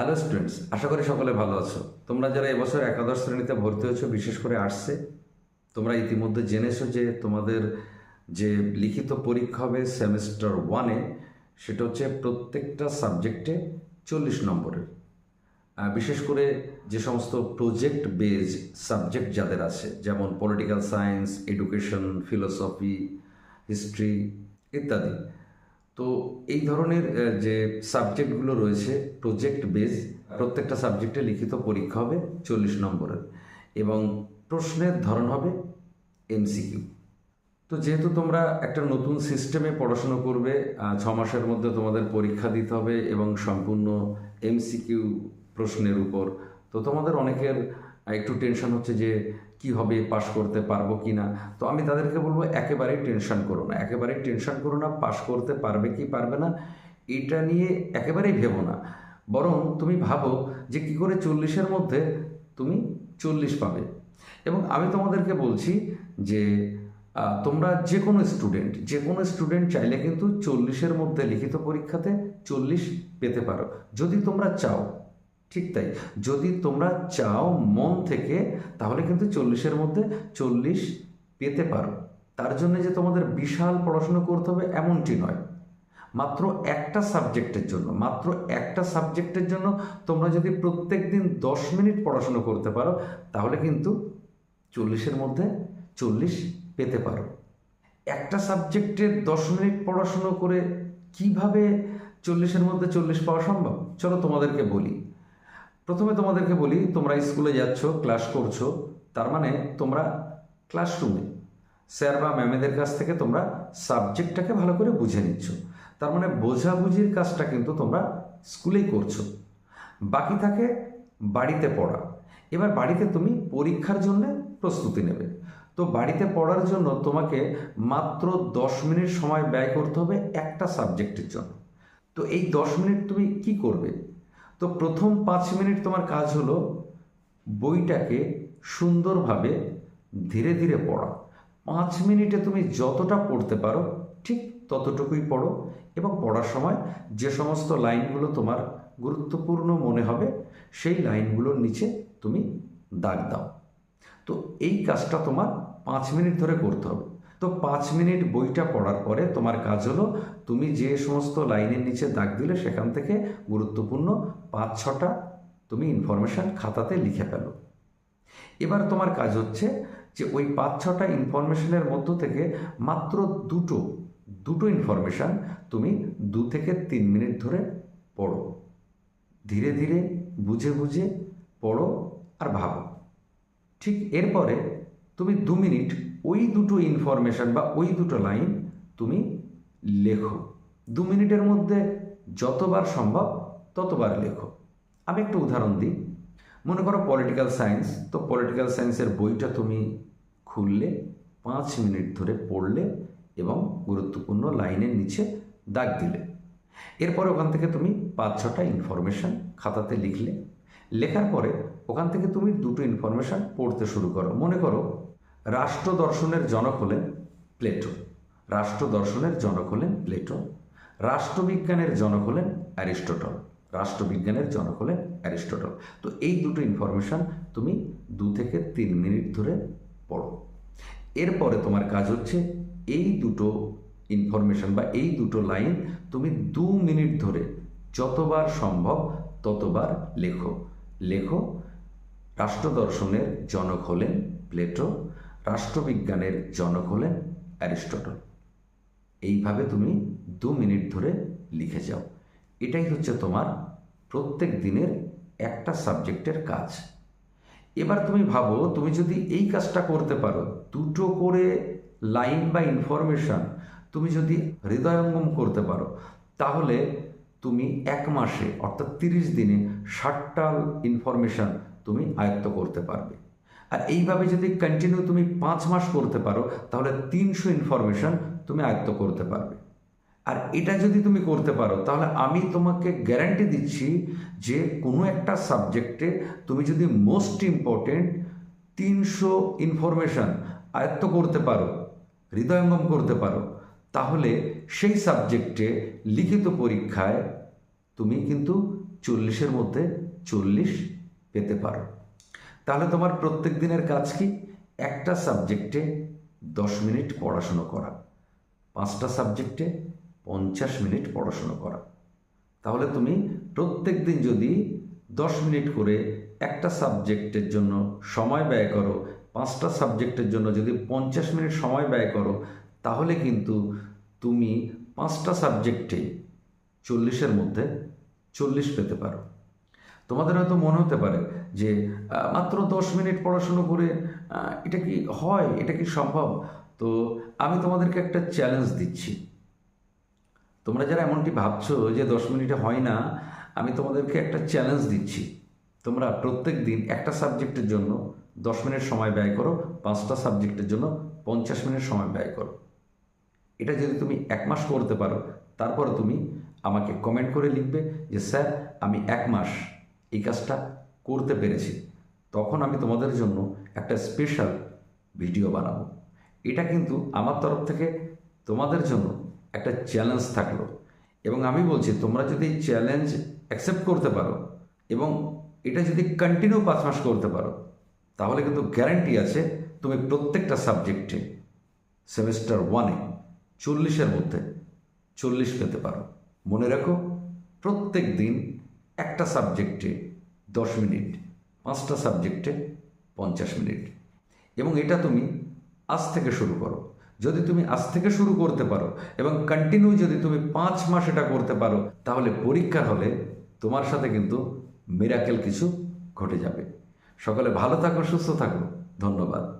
Hello students আশা করি সকলে ভালো আছো। তোমরা যারা এবছর একাদশ শ্রেণীতে ভর্তি হয়েছো, বিশেষ করে আর্টসে তোমরা ইতিমধ্যে জেনেছো যে তোমাদের যে লিখিত পরীক্ষা হবে সেমিস্টার ওয়ানে সেটা হচ্ছে প্রত্যেকটা সাবজেক্টে চল্লিশ নম্বরের। বিশেষ করে যে সমস্ত প্রজেক্ট বেজ সাবজেক্ট যাদের আছে, যেমন political science education philosophy history ইত্যাদি। তো এই ধরনের যে সাবজেক্টগুলো রয়েছে প্রজেক্ট বেজ প্রত্যেকটা সাবজেক্টে লিখিত পরীক্ষা হবে চল্লিশ নম্বরের এবং প্রশ্নের ধরন হবে এমসিকিউ তো যেহেতু তোমরা একটা নতুন সিস্টেমে পড়াশুনো করবে ছ মাসের মধ্যে তোমাদের পরীক্ষা দিতে হবে এবং সম্পূর্ণ এমসিকিউ প্রশ্নের উপর, তো তোমাদের অনেকের একটু টেনশন হচ্ছে যে কি হবে পাশ করতে পারব কি না তো আমি তাদেরকে বলব, একেবারেই টেনশন করো না, একেবারেই টেনশন করো না, পাশ করতে পারবে কি পারবে না, এটা নিয়ে একেবারেই ভেবো না। বরং তুমি ভাবো যে কি করে চল্লিশের মধ্যে তুমি চল্লিশ পাবে। এবং আমি তোমাদেরকে বলছি যে তোমরা যে কোনো স্টুডেন্ট যে কোনো স্টুডেন্ট চাইলে কিন্তু চল্লিশের মধ্যে লিখিত পরীক্ষাতে চল্লিশ পেতে পারো। যদি তোমরা চাও ঠিক তাই। যদি তোমরা চাও মন থেকে, তাহলে কিন্তু চল্লিশের মধ্যে চল্লিশ পেতে পারো। তার জন্য যে তোমাদের বিশাল পড়াশুনো করতে হবে এমনটি নয়। মাত্র একটা সাবজেক্টের জন্য, মাত্র একটা সাবজেক্টের জন্য তোমরা যদি প্রত্যেক দিন দশ মিনিট পড়াশুনো করতে পারো, তাহলে কিন্তু চল্লিশের মধ্যে চল্লিশ পেতে পারো। একটা সাবজেক্টের দশ মিনিট পড়াশুনো করে কীভাবে চল্লিশের মধ্যে চল্লিশ পাওয়া সম্ভব? চলো তোমাদেরকে বলি। প্রথমে তোমাদেরকে বলি, তোমরা স্কুলে যাচ্ছ, ক্লাস করছ, তার মানে তোমরা ক্লাসরুমে স্যার বা ম্যামেদের কাছ থেকে তোমরা সাবজেক্টটাকে ভালো করে বুঝে নিচ্ছ। তার মানে বোঝাবুঝির কাজটা কিন্তু তোমরা স্কুলেই করছ। বাকি থাকে বাড়িতে পড়া। এবার বাড়িতে তুমি পরীক্ষার জন্য প্রস্তুতি নেবে। তো বাড়িতে পড়ার জন্য তোমাকে মাত্র দশ মিনিট সময় ব্যয় করতে হবে একটা সাবজেক্টের জন্য। তো এই দশ মিনিট তুমি কি করবে? তো প্রথম পাঁচ মিনিট তোমার কাজ হলো বইটাকে সুন্দরভাবে ধীরে ধীরে পড়া। পাঁচ মিনিটে তুমি যতটা পড়তে পারো, ঠিক ততটুকুই পড়ো এবং পড়ার সময় যে সমস্ত লাইনগুলো তোমার গুরুত্বপূর্ণ মনে হবে, সেই লাইনগুলোর নিচে তুমি দাগ দাও। তো এই কাজটা তোমার পাঁচ মিনিট ধরে করতে হবে। তো পাঁচ মিনিট বইটা পড়ার পরে তোমার কাজ হলো তুমি যে সমস্ত লাইনের নিচে দাগ দিলে সেখান থেকে গুরুত্বপূর্ণ পাঁচ ছটা তুমি ইনফরমেশান খাতাতে লিখে ফেলো। এবার তোমার কাজ হচ্ছে যে ওই পাঁচ ছটা ইনফরমেশনের মধ্য থেকে মাত্র দুটো দুটো ইনফরমেশান তুমি দু থেকে তিন মিনিট ধরে পড়ো। ধীরে ধীরে, বুঝে বুঝে পড়ো আর ভাবো। ঠিক এরপরে তুমি দু মিনিট ওই দুটো ইনফরমেশান বা ওই দুটো লাইন তুমি লেখো। দু মিনিটের মধ্যে যতবার সম্ভব ততবার লেখো। আমি একটা উদাহরণ দিই। মনে করো পলিটিক্যাল সায়েন্স তো পলিটিক্যাল সায়েন্সের বইটা তুমি খুললে, পাঁচ মিনিট ধরে পড়লে এবং গুরুত্বপূর্ণ লাইনের নিচে দাগ দিলে। এরপরে ওখান থেকে তুমি পাঁচ ছটা ইনফরমেশান খাতাতে লিখলে। লেখার পরে ওখান থেকে তুমি দুটো ইনফরমেশান পড়তে শুরু করো। মনে করো রাষ্ট্র দর্শনের জনক হলেন প্লেটো। রাষ্ট্র দর্শনের জনক হলেন প্লেটো। রাষ্ট্রবিজ্ঞানের জনক হলেন অ্যারিস্টটল। রাষ্ট্রবিজ্ঞানের জনক হলেন অ্যারিস্টটল। তো এই দুটো ইনফরমেশান তুমি দু থেকে তিন মিনিট ধরে পড়ো। এরপরে তোমার কাজ হচ্ছে এই দুটো ইনফরমেশান বা এই দুটো লাইন তুমি দু মিনিট ধরে যতবার সম্ভব ততবার লেখো। লেখো রাষ্ট্রদর্শনের জনক হলেন প্লেটো। রাষ্ট্রবিজ্ঞানের জনক হলেন অ্যারিস্টটল। এইভাবে তুমি দু মিনিট ধরে লিখে যাও। এটাই হচ্ছে তোমার প্রত্যেক দিনের একটা সাবজেক্টের কাজ। এবার তুমি ভাবো, তুমি যদি এই কাজটা করতে পারো, দুটো করে লাইন বা ইনফরমেশন তুমি যদি হৃদয়ঙ্গম করতে পারো, তাহলে তুমি এক মাসে, অর্থাৎ তিরিশ দিনে ষাটটা ইনফরমেশন তুমি আয়ত্ত করতে পারবে। আর এইভাবে যদি কন্টিনিউ তুমি পাঁচ মাস করতে পারো, তাহলে তিনশো ইনফরমেশন তুমি আয়ত্ত করতে পারবে। আর এটা যদি তুমি করতে পারো, তাহলে আমি তোমাকে গ্যারান্টি দিচ্ছি যে কোনো একটা সাবজেক্টে তুমি যদি মোস্ট ইম্পর্টেন্ট তিনশো ইনফরমেশন আয়ত্ত করতে পারো, হৃদয়ঙ্গম করতে পারো, তাহলে সেই সাবজেক্টে লিখিত পরীক্ষায় তুমি কিন্তু চল্লিশের মধ্যে চল্লিশ পেতে পারো। তাহলে তোমার প্রত্যেক দিনের কাজ কি? একটা সাবজেক্টে দশ মিনিট পড়াশুনো করা, পাঁচটা সাবজেক্টে পঞ্চাশ মিনিট পড়াশুনো করা। তাহলে তুমি প্রত্যেক দিন যদি দশ মিনিট করে একটা সাবজেক্টের জন্য সময় ব্যয় করো, পাঁচটা সাবজেক্টের জন্য যদি পঞ্চাশ মিনিট সময় ব্যয় করো, তাহলে কিন্তু তুমি পাঁচটা সাবজেক্টে চল্লিশের মধ্যে চল্লিশ পেতে পারো। তোমাদের হয়তো মনে হতে পারে যে মাত্র দশ মিনিট পড়াশুনো করে এটা কি হয়? এটা কি সম্ভব? তো আমি তোমাদেরকে একটা চ্যালেঞ্জ দিচ্ছি। তোমরা যারা এমনটি ভাবছ যে দশ মিনিটে হয় না, আমি তোমাদেরকে একটা চ্যালেঞ্জ দিচ্ছি। তোমরা প্রত্যেক দিন একটা সাবজেক্টের জন্য দশ মিনিট সময় ব্যয় করো, পাঁচটা সাবজেক্টের জন্য পঞ্চাশ মিনিট সময় ব্যয় করো। এটা যদি তুমি এক মাস করতে পারো, তারপর তুমি আমাকে কমেন্ট করে লিখবে যে, স্যার, আমি এক মাস এই কাজটা করতে পেরেছি। তখন আমি তোমাদের জন্য একটা স্পেশাল ভিডিও বানাবো। এটা কিন্তু আমার তরফ থেকে তোমাদের জন্য একটা চ্যালেঞ্জ থাকল। এবং আমি বলছি, তোমরা যদি এই চ্যালেঞ্জ অ্যাকসেপ্ট করতে পারো এবং এটা যদি কন্টিনিউ পাঁচ মাস করতে পারো, তাহলে কিন্তু গ্যারান্টি আছে তুমি প্রত্যেকটা সাবজেক্টে সেমিস্টার ওয়ানে চল্লিশের মধ্যে চল্লিশ পেতে পারো। মনে রাখো প্রত্যেক দিন একটা সাবজেক্টে দশ মিনিট, পাঁচটা সাবজেক্টে পঞ্চাশ মিনিট। এবং এটা তুমি আজ থেকে শুরু করো। যদি তুমি আজ থেকে শুরু করতে পারো এবং কন্টিনিউ যদি তুমি পাঁচ মাস এটা করতে পারো, তাহলে পরীক্ষা হলে তোমার সাথে কিন্তু মিরাকেল কিছু ঘটে যাবে। সকলে ভালো থাকো, সুস্থ থাকো। ধন্যবাদ।